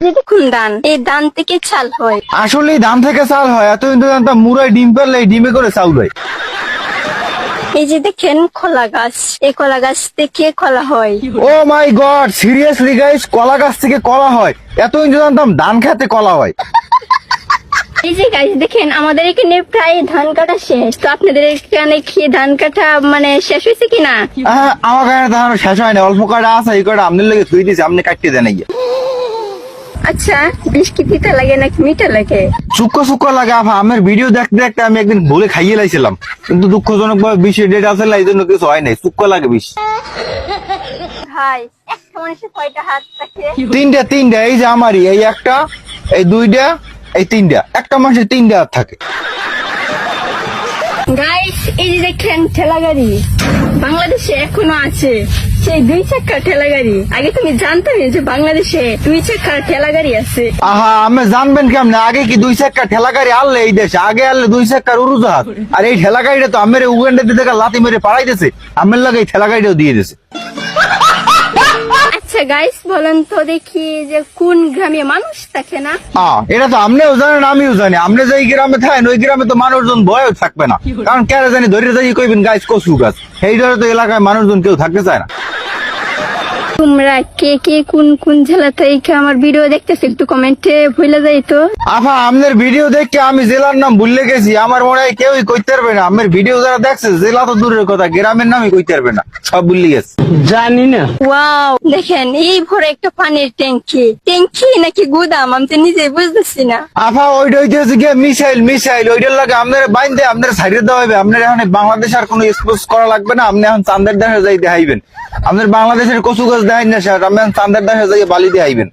এই দেখুন থেকে চাল হয়। আসলে ধান থেকে চাল হয় জানতাম ডিম পারলে এই ডিমে করে চাউল হয় এই যে দেখেন কলা গাছ এই কলা গাছ থেকে কলা হয়। Oh my god seriously guys কলা গাছ থেকে কলা হয়। জানতাম ধান খেতে কলা হয়। এই যে গাছ দেখেন আমাদের এখানে প্রায় ধান কাটা শেষ। তো আপনাদের এখানে কি ধান কাটা মানে শেষ হয়েছে কিনা? আহ, আমার কাছে ধান শেষ হয় না অল্প কটা আছে এই কটা আপনার লেগে থুই দিছে আপনি কাটতে দেন এই আচ্ছা বিষ কি তিতা লাগে নাকি মিঠা লাগে? লাগে আফা আমার ভিডিও দেখতে দেখতে আমি একদিন ভুলে খাইয়ে লাইছিলাম। কিন্তু দুঃখজনক ভাবে ডেট আছে এই জন্য কিছু হয় নাই। সুক্ষ লাগে বিষ ভাই একটা মানুষের কয়টা হাত থাকে? তিনটা তিনটা এই যে আমারই এই একটা এই দুইটা এই তিনটা। একটা মানুষের তিনটা হাত থাকে। গাইস এই যে দেখলেন ঠেলা গাড়ি বাংলাদেশে এখনও আছে। সেই দুই চাকার ঠেলা গাড়ি আগে তুমি জানতে যে বাংলাদেশে দুই চাকার ঠেলা গাড়ি আছে। আহা আমি জানবেন কেমনে? আগে কি দুই চাক্কা ঠেলা গাড়ি আনলে এই দেশে? আগে আনলে দুই চাক্কার উড়োজাহাজ। আর এই ঠেলা গাড়িটা তো আমের উগান্ডা দিতে লাতি মেরে পাড়াই দিয়েছে আমের লাগে এই ঠেলা গাড়িটাও দিয়ে দিছে গাইস বলেন তো দেখি যে কোন গ্রামে মানুষ থাকে না? এটা তো আপনিও জানেন আমিও জানি। আপনি যে গ্রামে থাকেন, ওই গ্রামে তো মানুষজন ভয়ও থাকবে না। কারণ কেন জানি ধরে যাই কইবেন গাছ কচু গাছ সেই ধরে তো এলাকায় মানুষজন কেউ থাকতে চায় না। তোমরা কে কে কোন কোন জেলা থেকে আমার ভিডিও দেখতেছো একটু কমেন্টে ভুলে যাই তো। আফা আপনার ভিডিও দেখে আমি জেলার নাম ভুলে গেছি। আমার মনে হয় কেউই কইতে পারবে না। আমার ভিডিও যারা দেখছে জেলা তো দূরের কথা গ্রামের নামই কইতে পারবে না। সব ভুলে গেছে। ওয়াও দেখেন এই ভরে একটা পানির ট্যাঙ্কি ট্যাঙ্কি নাকি গুদাম? আমি তো নিজে বুঝতেছি না। আফা ওইটা হইতেছে গিয়ে মিসাইল মিসাইল। ওইটার লাগে আপনার বাইন্দে আপনার সাইডে দেওয়া হবে আপনার এখন বাংলাদেশ আর কোনো এক্সপোজ করা লাগবে না। আপনি এখন চান্দের দেশে যাই দেখাইবেন আপনার বাংলাদেশের কচু গাছ দেখাই না স্যার আমি চান্দের দেশে বালি দেখাইবেন